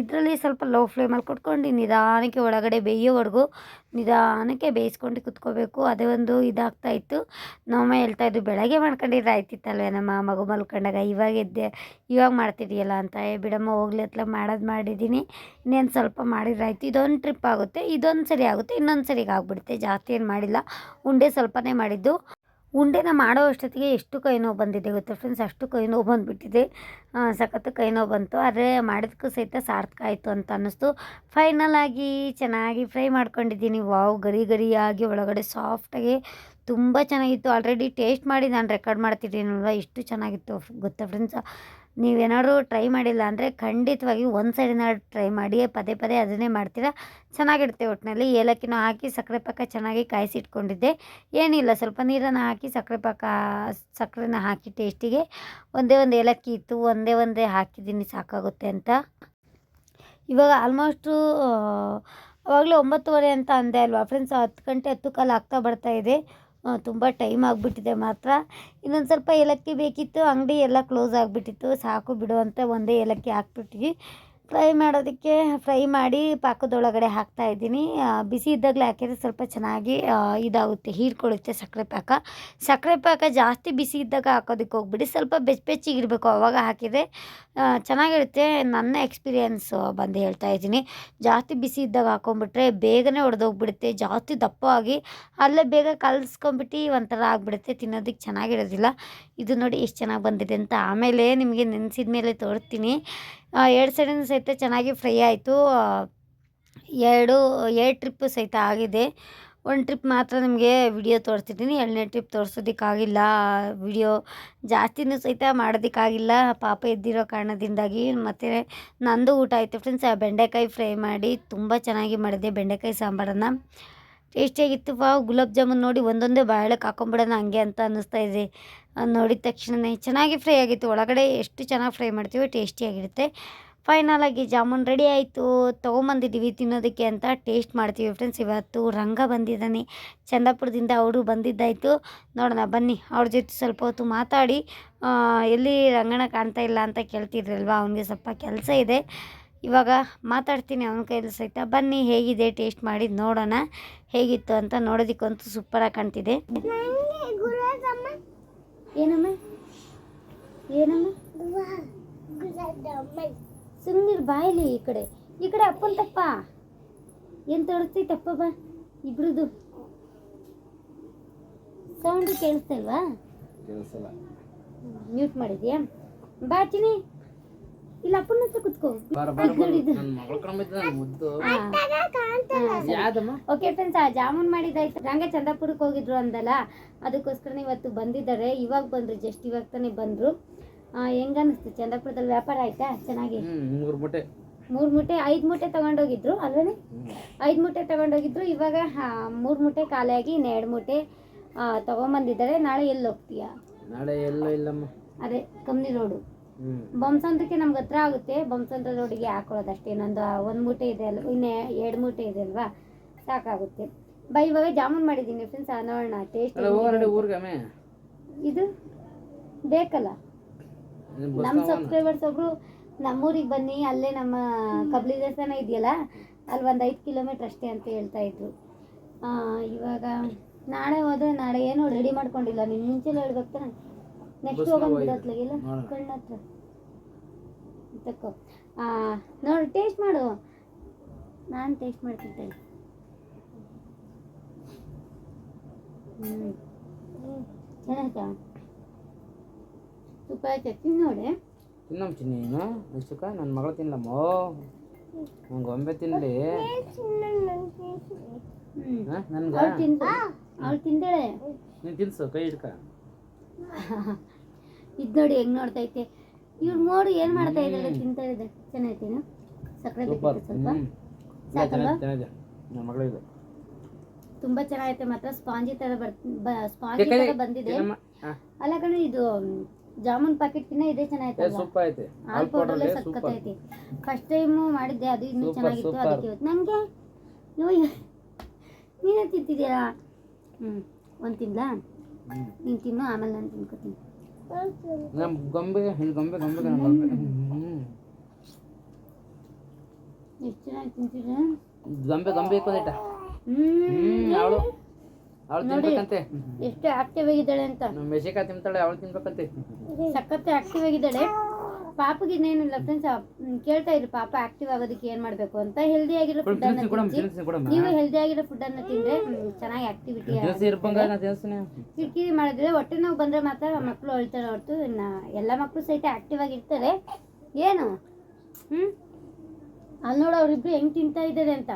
ಇದರಲ್ಲಿ ಸ್ವಲ್ಪ ಲೋ ಫ್ಲೇಮಲ್ಲಿ ಕೊಟ್ಕೊಂಡು ನಿಧಾನಕ್ಕೆ ಒಳಗಡೆ ಬೇಯೋವರೆಗೂ ನಿಧಾನಕ್ಕೆ ಬೇಯಿಸ್ಕೊಂಡು ಕುತ್ಕೋಬೇಕು. ಅದೇ ಒಂದು ಇದಾಗ್ತಾ ಇತ್ತು. ನಮ್ಮಮ್ಮ ಹೇಳ್ತಾ ಇದ್ದು ಬೆಳಗ್ಗೆ ಮಾಡ್ಕೊಂಡಿದ್ರೆ ಆಯ್ತಿತ್ತಲ್ವೇ ನಮ್ಮ ಮಗು ಮಲ್ಕೊಂಡಾಗ? ಇವಾಗ ಇದ್ದೆ ಇವಾಗ ಮಾಡ್ತಿದೆಯಲ್ಲ ಅಂತ. ಏ, ಬಿಡಮ್ಮ, ಹೋಗ್ಲಿ ಅತ್ಲ ಮಾಡೋದು ಮಾಡಿದ್ದೀನಿ ಇನ್ನೇನು ಸ್ವಲ್ಪ ಮಾಡಿದ್ರೆ ಆಯಿತು. ಇದೊಂದು ಟ್ರಿಪ್ ಆಗುತ್ತೆ ಇದೊಂದು ಸರಿ ಆಗುತ್ತೆ ಇನ್ನೊಂದು ಸರಿಗೆ ಆಗಿಬಿಡುತ್ತೆ. ಜಾಸ್ತಿ ಏನು ಮಾಡಿಲ್ಲ. ಉಂಡೆ ಸ್ವಲ್ಪನೇ ಮಾಡಿದ್ದು. ಉಂಡೆನ ಮಾಡೋ ಅಷ್ಟೊತ್ತಿಗೆ ಎಷ್ಟು ಕೈ ನೋವು ಬಂದಿದೆ ಗೊತ್ತಾ ಫ್ರೆಂಡ್ಸ್ ಅಷ್ಟು ಕೈ ನೋವು ಬಂದುಬಿಟ್ಟಿದೆ. ಸಖತ್ತು ಕೈ ನೋವು ಬಂತು. ಆದರೆ ಮಾಡಿದಕ್ಕೂ ಸಹಿತ ಸಾರ್ಥಕ ಆಯಿತು ಅಂತ ಅನ್ನಿಸ್ತು. ಫೈನಲ್ ಆಗಿ ಚೆನ್ನಾಗಿ ಫ್ರೈ ಮಾಡ್ಕೊಂಡಿದ್ದೀನಿ. ವಾವ್ ಗರಿ ಗರಿಯಾಗಿ ಒಳಗಡೆ ಸಾಫ್ಟಾಗಿ ತುಂಬ ಚೆನ್ನಾಗಿತ್ತು. ಆಲ್ರೆಡಿ ಟೇಸ್ಟ್ ಮಾಡಿ ನಾನು ರೆಕಾರ್ಡ್ ಮಾಡ್ತಿದ್ದೀನಲ್ವ? ಎಷ್ಟು ಚೆನ್ನಾಗಿತ್ತು ಗೊತ್ತಾ ಫ್ರೆಂಡ್ಸ್ ನೀವೇನಾದ್ರು ಟ್ರೈ ಮಾಡಿಲ್ಲ ಅಂದರೆ ಖಂಡಿತವಾಗಿ ಒಂದು ಸೈಡಿನ ಟ್ರೈ ಮಾಡಿ ಪದೇ ಪದೇ ಅದನ್ನೇ ಮಾಡ್ತೀರಾ? ಚೆನ್ನಾಗಿರುತ್ತೆ ಒಟ್ಟಿನಲ್ಲಿ ಏಲಕ್ಕಿನೂ ಹಾಕಿ ಸಕ್ಕರೆ ಪಾಕ ಚೆನ್ನಾಗಿ ಕಾಯಿಸಿಟ್ಕೊಂಡಿದ್ದೆ. ಏನಿಲ್ಲ, ಸ್ವಲ್ಪ ನೀರನ್ನು ಹಾಕಿ ಸಕ್ಕರೆ ಪಾಕ, ಸಕ್ಕರೆನ ಹಾಕಿ ಟೇಸ್ಟಿಗೆ ಒಂದೇ ಒಂದು ಏಲಕ್ಕಿ ಇತ್ತು, ಒಂದೇ ಒಂದೇ ಹಾಕಿದ್ದೀನಿ ಸಾಕಾಗುತ್ತೆ ಅಂತ. ಇವಾಗ ಆಲ್ಮೋಸ್ಟು ಆವಾಗಲೇ ಒಂಬತ್ತುವರೆ ಅಂತ ಅಂದೆ ಅಲ್ವಾ? ಫ್ರೆಂಡ್ಸ್ ಹತ್ತು ಗಂಟೆ ಹತ್ತು ಕಾಲು ಆಗ್ತಾ ಇದೆ. ತುಂಬ ಟೈಮ್ ಆಗಿಬಿಟ್ಟಿದೆ ಮಾತ್ರ. ಇನ್ನೊಂದು ಸ್ವಲ್ಪ ಏಲಕ್ಕಿ ಬೇಕಿತ್ತು, ಅಂಗಡಿ ಎಲ್ಲ ಕ್ಲೋಸ್ ಆಗಿಬಿಟ್ಟಿತ್ತು. ಸಾಕು ಬಿಡು ಅಂತ ಒಂದೇ ಏಲಕ್ಕಿ ಹಾಕ್ಬಿಟ್ವಿ. ಫ್ರೈ ಮಾಡೋದಕ್ಕೆ ಫ್ರೈ ಮಾಡಿ ಪಾಕದೊಳಗಡೆ ಹಾಕ್ತಾ ಇದ್ದೀನಿ. ಬಿಸಿ ಇದ್ದಾಗಲೇ ಹಾಕಿದರೆ ಸ್ವಲ್ಪ ಚೆನ್ನಾಗಿ ಇದಾಗುತ್ತೆ, ಹೀರ್ಕೊಳ್ಳುತ್ತೆ ಸಕ್ಕರೆ ಪಾಕ. ಸಕ್ಕರೆ ಪಾಕ ಜಾಸ್ತಿ ಬಿಸಿ ಇದ್ದಾಗ ಹಾಕೋದಕ್ಕೆ ಹೋಗ್ಬಿಡಿ. ಸ್ವಲ್ಪ ಬೆಚ್ಚ ಬೆಚ್ಚಿಗಿರಬೇಕು ಅವಾಗ ಹಾಕಿದರೆ ಚೆನ್ನಾಗಿರುತ್ತೆ. ನನ್ನ ಎಕ್ಸ್ಪೀರಿಯನ್ಸ್ ಬಂದು ಹೇಳ್ತಾ ಇದ್ದೀನಿ. ಜಾಸ್ತಿ ಬಿಸಿ ಇದ್ದಾಗ ಹಾಕೊಂಡ್ಬಿಟ್ರೆ ಬೇಗನೆ ಒಡೆದೋಗ್ಬಿಡುತ್ತೆ. ಜಾಸ್ತಿ ದಪ್ಪವಾಗಿ ಅಲ್ಲೇ ಬೇಗ ಕಲ್ಸ್ಕೊಂಬಿಟ್ಟು ಒಂಥರ ಆಗಿಬಿಡುತ್ತೆ. ತಿನ್ನೋದಕ್ಕೆ ಚೆನ್ನಾಗಿರೋದಿಲ್ಲ. ಇದು ನೋಡಿ ಎಷ್ಟು ಚೆನ್ನಾಗಿ ಬಂದಿದೆ ಅಂತ. ಆಮೇಲೆ ನಿಮಗೆ ನೆನೆಸಿದ ಮೇಲೆ ತೋರಿಸ್ತೀನಿ. ಎರಡು ಸೈಡಿನ ಸಹಿತ ಚೆನ್ನಾಗಿ ಫ್ರೈ ಆಯಿತು. ಎರಡು ಎರಡು ಟ್ರಿಪ್ಪು ಸಹಿತ ಆಗಿದೆ. ಒಂದು ಟ್ರಿಪ್ ಮಾತ್ರ ನಿಮಗೆ ವಿಡಿಯೋ ತೋರಿಸ್ತಿದ್ದೀನಿ ಎರಡನೇ ಟ್ರಿಪ್ ತೋರಿಸೋದಕ್ಕಾಗಿಲ್ಲ. ವಿಡಿಯೋ ಜಾಸ್ತಿನೂ ಸಹಿತ ಮಾಡೋದಕ್ಕಾಗಿಲ್ಲ. ಪಾಪ ಎದ್ದಿರೋ ಕಾರಣದಿಂದಾಗಿ ಮತ್ತು ನಂದು ಊಟ ಆಯಿತು ಫ್ರೆಂಡ್ಸ್ ಬೆಂಡೆಕಾಯಿ ಫ್ರೈ ಮಾಡಿ ತುಂಬ ಚೆನ್ನಾಗಿ ಮಾಡಿದೆ ಬೆಂಡೆಕಾಯಿ ಸಾಂಬಾರನ್ನು. ಟೇಸ್ಟಿಯಾಗಿತ್ತು. ವಾವ್, ಗುಲಾಬ್ ಜಾಮೂನ್ ನೋಡಿ ಒಂದೊಂದೇ ಬಾಳೆಕ್ಕೆ ಹಾಕೊಂಬಿಡೋಣ ಹಂಗೆ ಅಂತ ಅನ್ನಿಸ್ತಾ ಇದೆ. ನೋಡಿದ ತಕ್ಷಣವೇ ಚೆನ್ನಾಗಿ ಫ್ರೈ ಆಗಿತ್ತು. ಒಳಗಡೆ ಎಷ್ಟು ಚೆನ್ನಾಗಿ ಫ್ರೈ ಮಾಡ್ತೀವೋ ಟೇಸ್ಟಿಯಾಗಿರುತ್ತೆ. ಫೈನಲ್ ಆಗಿ ಜಾಮೂನ್ ರೆಡಿ ಆಯಿತು. ತೊಗೊಂಬಂದಿದ್ದೀವಿ ತಿನ್ನೋದಕ್ಕೆ ಅಂತ ಟೇಸ್ಟ್ ಮಾಡ್ತೀವಿ ಫ್ರೆಂಡ್ಸ್. ಇವತ್ತು ರಂಗ ಬಂದಿದ್ದಾನೆ. ಚಂದಾಪುರದಿಂದ ಅವರು ಬಂದಿದ್ದಾಯಿತು. ನೋಡೋಣ, ಬನ್ನಿ. ಅವ್ರ ಜೊತೆ ಸ್ವಲ್ಪ ಹೊತ್ತು ಮಾತಾಡಿ ಎಲ್ಲಿ ರಂಗಣ ಕಾಣ್ತಾ ಇಲ್ಲ ಅಂತ ಕೇಳ್ತಿದ್ರಲ್ವ? ಅವನಿಗೆ ಸ್ವಲ್ಪ ಕೆಲಸ ಇದೆ. ಇವಾಗ ಮಾತಾಡ್ತೀನಿ ಅವನ ಕೈಯಲ್ಲಿ ಸಹಿತ. ಬನ್ನಿ ಹೇಗಿದೆ ಟೇಸ್ಟ್ ಮಾಡಿ ನೋಡೋಣ. ಹೇಗಿತ್ತು ಅಂತ ನೋಡೋದಕ್ಕಂತೂ ಸೂಪರಾಗಿ ಕಾಣ್ತಿದೆ. ಏನಮ್ಮ? ಏನಮ್ಮ? ಸುಮ್ಮನೆ ಬಾಯಿಲಿ ಈ ಕಡೆ. ಈ ಕಡೆ ಅಪ್ಪನ ತಪ್ಪ. ಏನು ತೋರಿಸ್ತೈತಪ್ಪ ಬಾ. ಇಬ್ರದು. ಸೌಂಡ್ ಕೇಳಿಸ್ತಲ್ವಾ ಮ್ಯೂಟ್ ಮಾಡಿದ್ಯಾ? ಬಾ ಚಿನಿ ಇಲ್ಲ ಅಪ್ಪನ ಹತ್ರ ಕುತ್ಕೋ. ಓಕೆ ಫ್ರೆಂಡ್ಸ್ ಆ ಜಾಮೂನ್ ಮಾಡಿದಾಯ್ತು. ಹಂಗೆ ಚಂದಾಪುರಕ್ಕೆ ಹೋಗಿದ್ರು ಅಂದಲ್ಲ ಅದಕ್ಕೋಸ್ಕರ ಇವತ್ತು ಬಂದಿದ್ದಾರೆ. ಇವಾಗ ಬಂದ್ರು ಜಸ್ಟ್ ಇವಾಗ ತಾನೇ ಬಂದ್ರು. ಹೆಂಗ ಅನ್ನಿಸ್ತು ಚಂದಾಪುರದಲ್ಲಿ ವ್ಯಾಪಾರ ಆಯ್ತಾ? ಚೆನ್ನಾಗಿ? ಮೂರು ಮೂಟೆ. ಮೂರು ಮೂಟೆ ಐದು ಮೂಟೆ ತಗೊಂಡೋಗಿದ್ರು ಅಲ್ವೇ. ಐದು ಮೂಟೆ ತಗೊಂಡೋಗಿದ್ರು ಇವಾಗ ಮೂರು ಮೂಟೆ ಖಾಲಿಯಾಗಿ ಇನ್ನು ಎರಡು ಮೂಟೆ ತಗೊಂಬಂದಿದ್ದಾರೆ. ನಾಳೆ ಎಲ್ಲಿ ಹೋಗ್ತೀಯಾ? ನಾಳೆ ಎಲ್ಲ ಇಲ್ಲಮ್ಮ. ಅದೇ ಕಮ್ಮಿ ರೋಡು. ಹ್ಮ್. ಬೊಮ್ಸಂದ್ರಕ್ಕೆ ನಮ್ಗೆ ಹತ್ರ ಆಗುತ್ತೆ. ಬೊಮ್ಸಂದ್ರ ರೋಡಿಗೆ ಹಾಕೊಳ್ಳೋದು ಅಷ್ಟೇ ಇನ್ನೊಂದು ಒಂದು ಮೂಟೆ ಇದೆ ಅಲ್ವ? ಇನ್ನು ಎರಡು ಮೂಟೆ ಇದೆ ಅಲ್ವಾ? ಸಾಕಾಗುತ್ತೆ. ಬೈ ಇವಾಗ ಜಾಮೂನ್ ಮಾಡಿದ್ದೀನಿ ಫ್ರೆಂಡ್ಸ್ ನೋಡೋಣ. ಟೇಸ್ಟ್ ಇದು? ಬೇಕಲ್ಲ? ನಮ್ಮ. ಸಬ್ಸ್ಕ್ರೈಬರ್ಸ್ ಒಬ್ರು ನಮ್ಮೂರಿಗೆ ಬನ್ನಿ. ಅಲ್ಲೇ ನಮ್ಮ ಕಬ್ಲಿ ದೇವಸ್ಥಾನ ಇದೆಯಲ್ಲ? ಅಲ್ಲಿ ಒಂದು ಐದು ಕಿಲೋಮೀಟರ್ ಅಷ್ಟೇ ಅಂತ ಹೇಳ್ತಾ ಇದ್ರು. ಆ, ಇವಾಗ ನಾಳೆ ಹೋದ್ರೆ ನಾಳೆ ಏನು ರೆಡಿ ಮಾಡ್ಕೊಂಡಿಲ್ಲ. ನಿನ್ನ ಮುಂಚೆಲ್ಲ ಹೇಳ್ಬೇಕು? ತಾನೆ ನೆಕ್ಸ್ಟ್ ಹೋಗೋಣ. ಬಿಡತ್ಲಾಗಿಲ್ಲ ನೋಡೋಣ. ಕಣ್ಣ ಹತ್ರ. ತಕ್ಕೋ ನೋಡಿ ಟೇಸ್ಟ್ ಮಾಡು. ನಾನು ಟೇಸ್ಟ್ ಮಾಡ್ತಿರ್ತೇನೆ ಹ್ಞೂ ಚೆನ್ನಾಯ್ತಾ ತುಪ್ಪ ನೋಡಿ. ನೀನು ಇಷ್ಟಕ್ಕ ನನ್ನ ಮಗಳು ನಂಗೆ ಒಮ್ಮೆ ತಿನ್ಲಿ. ಹ್ಞೂ ಹಾ ನನ್ಗ? ಅವಳು ನೀನು ತಿನ್ಸು ಕೈ ಹಿಡ್ಕ. ಇದು ನೋಡಿ ಹೆಂಗ್ ನೋಡ್ತೈತೆ ಇವ್ರು ನೋಡಿ ಏನ್ ಮಾಡ್ತಾ ಇದ್ದಾರೆ ತಿಂತಾ ಇದೆ ಚೆನ್ನಾಯ್ತೇನು ಸಕ್ಕರೆ ಸೂಪರ್. ಬೇಕಿತ್ತು ಸ್ವಲ್ಪ? ಹ್ಮ್. ಇಲ್ಲ ಸಾಕಲ್ವಾ? ಚೆನ್ನಾಗಿದೆ ಚೆನ್ನಾಗಿದೆ ನನ್ನ ಮಗಳು ಇದು. ತುಂಬಾ ಚೆನ್ನಾಗೈತೆ ಮಾತ್ರ. ಸ್ಪಾಂಜಿ ತರ ಬರ್ ಸ್ಪಾಂಜಿ ತರ ಬಂದಿದೆ. ಅಲ್ಲ ಕಣ ಇದು ಜಾಮೂನ್ ಪ್ಯಾಕೆಟ್ ಕಿನ್ನ ಇದೆ ಚೆನ್ನಾಗೈತೆ ಹಾಲ್ ಅಲ್ಲಿ ಸೂಪರ್ ಐತಿ. ಫಸ್ಟ್ ಟೈಮ್ ಮಾಡಿದ್ದೆ ಅದು ಇನ್ನೂ ಚೆನ್ನಾಗಿತ್ತು. ಅದಕ್ಕೆ ಇವತ್ತು ನನಗೆ ನೀನು ತಿಂತಿದ್ದೀರಾ? ಹ್ಞೂ ಒಂದು ಹ್ಞೂ ನೀನು ತಿನ್ನು ಆಮೇಲೆ ನಾನು ತಿನ್ಕೋತೀನಿ. ನಮ್ಮ ಗೊಂಬೆ ಗೊಂಬೆ ಗೊಂಬೆ ಗೊಂಬೆ. ಎಷ್ಟು ಚೆನ್ನಾಗಿ ತಿಂತಿದ್ರೆ ಗೊಂಬೆ ಗೊಂಬೆ ಹ್ಞೂ ಅವಳು. ಅವಳು ತಿನ್ಬೇಕಂತೆ. ಎಷ್ಟು ಆಕ್ಟಿವ್ ಆಗಿದ್ದಾಳೆ ಅಂತ. ಮೆಸಿಕಾ ತಿಂತಾಳೆ ಅವಳು ತಿನ್ಬೇಕಂತೆ. ಸಖತ್ ಆಕ್ಟಿವ್ ಆಗಿದ್ದಾಳೆ. ಪಾಪಗೆ ಇನ್ನೇನಿಲ್ಲ ಫ್ರೆಂಡ್ಸ್ ಕೇಳ್ತಾ ಇದ್ರು ಪಾಪ ಆಕ್ಟಿವ್ ಆಗೋದಕ್ಕೆ ಏನ್ ಮಾಡ್ಬೇಕು ಅಂತ. ಹೆಲ್ದಿ ಆಗಿರೋ ಫುಡ್ ಅನ್ನ ಕೊಡಮ್ಮ ನೀವು ಹೆಲ್ದಿ ಆಗಿರೋ ಫುಡ್ ಅನ್ನ ತಿಂದ್ರೆ ಚೆನ್ನಾಗಿ ಆಕ್ಟಿವಿಟಿ ಕಿರಿಕಿರಿ ಮಾಡಿದ್ರೆ ಹೊಟ್ಟೆ ನೋವು ಬಂದ್ರೆ ಮಾತ್ರ ಮಕ್ಕಳು ಅಳ್ತಾರೆ ಹೊರತು ಇನ್ನ ಎಲ್ಲ ಮಕ್ಕಳು ಸಹಿತ ಆಕ್ಟಿವ್ ಆಗಿರ್ತಾರೆ. ಏನು? ಹ್ಮ್? ಅಲ್ಲಿ ನೋಡು ಅವ್ರಿಬ್ರು ಹೆಂಗ್ ತಿಂತಾ ಇದ್ದಾರೆ ಅಂತ.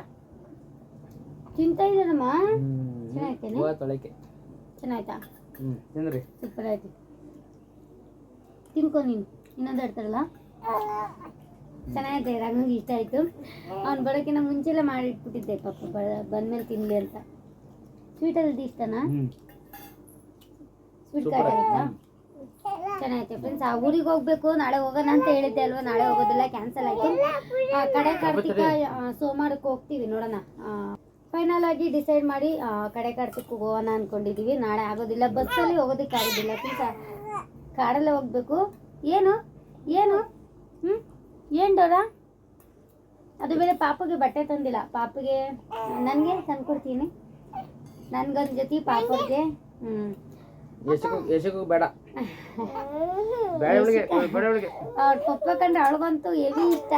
ತಿಂತಾ ಇದ್ದಾರಮ್ಮ? ತೊಳಕೆ. ಚೆನ್ನಾಯ್ತಾ? ಸೂಪರ್ ಆಯ್ತು. ತಿನ್ಕೊ ನೀನು. ಇನ್ನೊಂದು ಹೇಳ್ತಾರಲ್ಲ? ಚೆನ್ನಾಗಿದೆ ರಂಗಂಗೆ ಇಷ್ಟ ಆಯಿತು. ಅವ್ನು ಬರೋಕ್ಕಿಂತ ಮುಂಚೆಲ್ಲ ಮಾಡಿಟ್ಬಿಟ್ಟಿದ್ದೆ ಪಾಪ ಬ ಬಂದ್ಮೇಲೆ ತಿನ್ಲಿ ಅಂತ. ಸ್ವೀಟಲ್ಲಿ ಇಷ್ಟನಾ? ಸ್ವೀಟ್ ಕಾರ್ಡ್ ಆಯ್ತಾ? ಚೆನ್ನಾಗೈತೆ ಫ್ರೆಂಡ್ಸ್ ಆ ಊರಿಗೆ ಹೋಗ್ಬೇಕು ನಾಳೆ ಹೋಗೋಣ ಅಂತ ಹೇಳಿದ್ದೆ ಅಲ್ವಾ? ನಾಳೆ ಹೋಗೋದಿಲ್ಲ ಕ್ಯಾನ್ಸಲ್ ಆಯ್ತು. ಆ, ಕಡೆ ಕಾರ್ತಿಕ ಸೋಮವಾರಕ್ಕೆ ಹೋಗ್ತೀವಿ ನೋಡೋಣ. ಫೈನಲ್ ಆಗಿ ಡಿಸೈಡ್ ಮಾಡಿ ಕಡೆ ಕಾರ್ತಿಕ್ ಹೋಗೋಣ ಅನ್ಕೊಂಡಿದೀವಿ. ನಾಳೆ ಆಗೋದಿಲ್ಲ ಬಸ್ಸಲ್ಲಿ ಹೋಗೋದಕ್ಕೆ ಆಗೋದಿಲ್ಲ. ಫ್ರೆಂಡ್ಸ್ ಕಾಡಲ್ಲೇ ಹೋಗ್ಬೇಕು. ಏನು? ಏನು? ಹ್ಮ್? ಏನು ಡೋರ? ಅದು ಬೇರೆ ಪಾಪಗೆ ಬಟ್ಟೆ ತಂದಿಲ್ಲ. ಪಾಪಗೆ ನನಗೆ ತಂದ್ಕೊಡ್ತೀನಿ? ನನ್ಗೊಂದು ಜೊತೆ ಪಾಪಗೆ. ಹ್ಞೂ ಯಶಕ್ಕೂ ಬೇಡ. ಪಪ್ಪ ಕಂಡ್ರೆ ಅವಳಿಗಂತೂ ಹೆವಿ ಇಷ್ಟ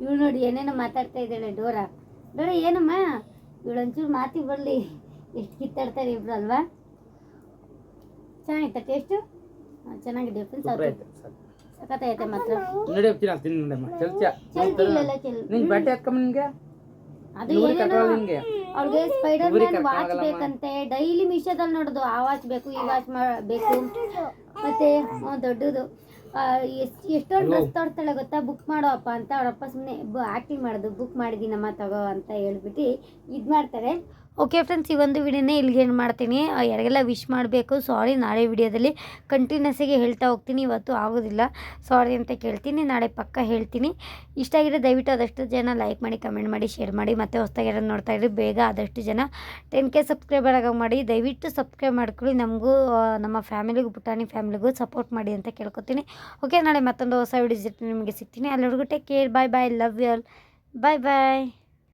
ಇವ್ಳು ನೋಡಿ ಏನೇನೋ ಮಾತಾಡ್ತಾ ಇದ್ದಾಳೆ ಡೋರ. ಡೋರ ಏನಮ್ಮ? ಇವಳೊಂಚೂರು ಮಾತಿಗೆ ಮಾತಿ ಬರಲಿ. ಎಷ್ಟು ಕಿತ್ತಾಡ್ತಾರೆ ಇಬ್ರು ಅಲ್ವಾ? ಚೆನ್ನಾಗಿತ್ತ ಟೇಸ್ಟು ಚೆನ್ನಾಗಿದೆ ಫ್ರೆಂಡ್ಸ್ ಸಖತ್ ಐತೆ ಮಾತ್ರ? ನಡಿ ಹೋಗ್ತೀನಿ ತಿನ್ನ ನಡಮ್ಮ. ಚಲ್ಚ ನಿಂಗೆ ಬಟ್ಟೆ ಹಾಕಮ್ಮ ನಿನ್ಗೆ ಅದು ಏನೇನೋ ಅವ್ರಿಗೆ ಸ್ಪೈಡರ್ ಮ್ಯಾನ್ ವಾಚ್ ಬೇಕಂತೆ. ಡೈಲಿ ಮಿಶೋದಲ್ಲಿ ನೋಡೋದು ಆ ವಾಚ್ ಬೇಕು ಈ ವಾಚ್ ಬೇಕು. ಮತ್ತೆ ದೊಡ್ಡದು. ಎಷ್ಟ್ ಎಷ್ಟೊಂದು ಡ್ರೆಸ್ ತೊಡ್ತಾಳೆ ಗೊತ್ತಾ? ಬುಕ್ ಮಾಡೋಪ್ಪ ಅಂತ ಅವರಪ್ಪ ಸುಮ್ಮನೆ ಆ್ಯಕ್ಟಿಂಗ್ ಮಾಡೋದು ಬುಕ್ ಮಾಡಿದ್ದೀನಮ್ಮ ತಗೋ ಅಂತ ಹೇಳ್ಬಿಟ್ಟು ಇದು ಮಾಡ್ತಾರೆ. ಓಕೆ ಫ್ರೆಂಡ್ಸ್ ಈ ಒಂದು ವಿಡಿಯೋನೇ ಇಲ್ಲಿಗೆ ಏನು ಮಾಡ್ತೀನಿ. ಯಾರಿಗೆಲ್ಲ ವಿಶ್ ಮಾಡಬೇಕು ಸಾರಿ ನಾಳೆ ವಿಡಿಯೋದಲ್ಲಿ ಕಂಟಿನ್ಯೂಸಾಗಿ ಹೇಳ್ತಾ ಹೋಗ್ತೀನಿ. ಇವತ್ತು ಆಗೋದಿಲ್ಲ. ಸಾರಿ ಅಂತ ಕೇಳ್ತೀನಿ. ನಾಳೆ ಪಕ್ಕ ಹೇಳ್ತೀನಿ. ಇಷ್ಟ ಆಗಿದ್ರೆ ದಯವಿಟ್ಟು ಆದಷ್ಟು ಜನ ಲೈಕ್ ಮಾಡಿ ಕಮೆಂಟ್ ಮಾಡಿ ಶೇರ್ ಮಾಡಿ, ಮತ್ತೆ ಹೊಸ್ದಾಗಿ ಯಾರು ನೋಡ್ತಾ ಇದ್ರಿ ಬೇಗ ಆದಷ್ಟು ಜನ ಟೆನ್ ಕೆ ಸಬ್ಸ್ಕ್ರೈಬರ್ ಆಗ ಮಾಡಿ, ದಯವಿಟ್ಟು ಸಬ್ಸ್ಕ್ರೈಬ್ ಮಾಡ್ಕೊಳ್ಳಿ. ನಮಗೂ ನಮ್ಮ ಫ್ಯಾಮಿಲಿಗೂ ಪುಟಾಣಿ ಫ್ಯಾಮಿಲಿಗೂ ಸಪೋರ್ಟ್ ಮಾಡಿ ಅಂತ ಕೇಳ್ಕೊತೀನಿ. ಓಕೆ ನಾಳೆ ಮತ್ತೊಂದು ಹೊಸ ವಿಡಿಯೋ ನಿಮಗೆ ಸಿಗ್ತೀನಿ. ಅಲ್ಲಿವರೆಗೂ take care bye bye love you all bye bye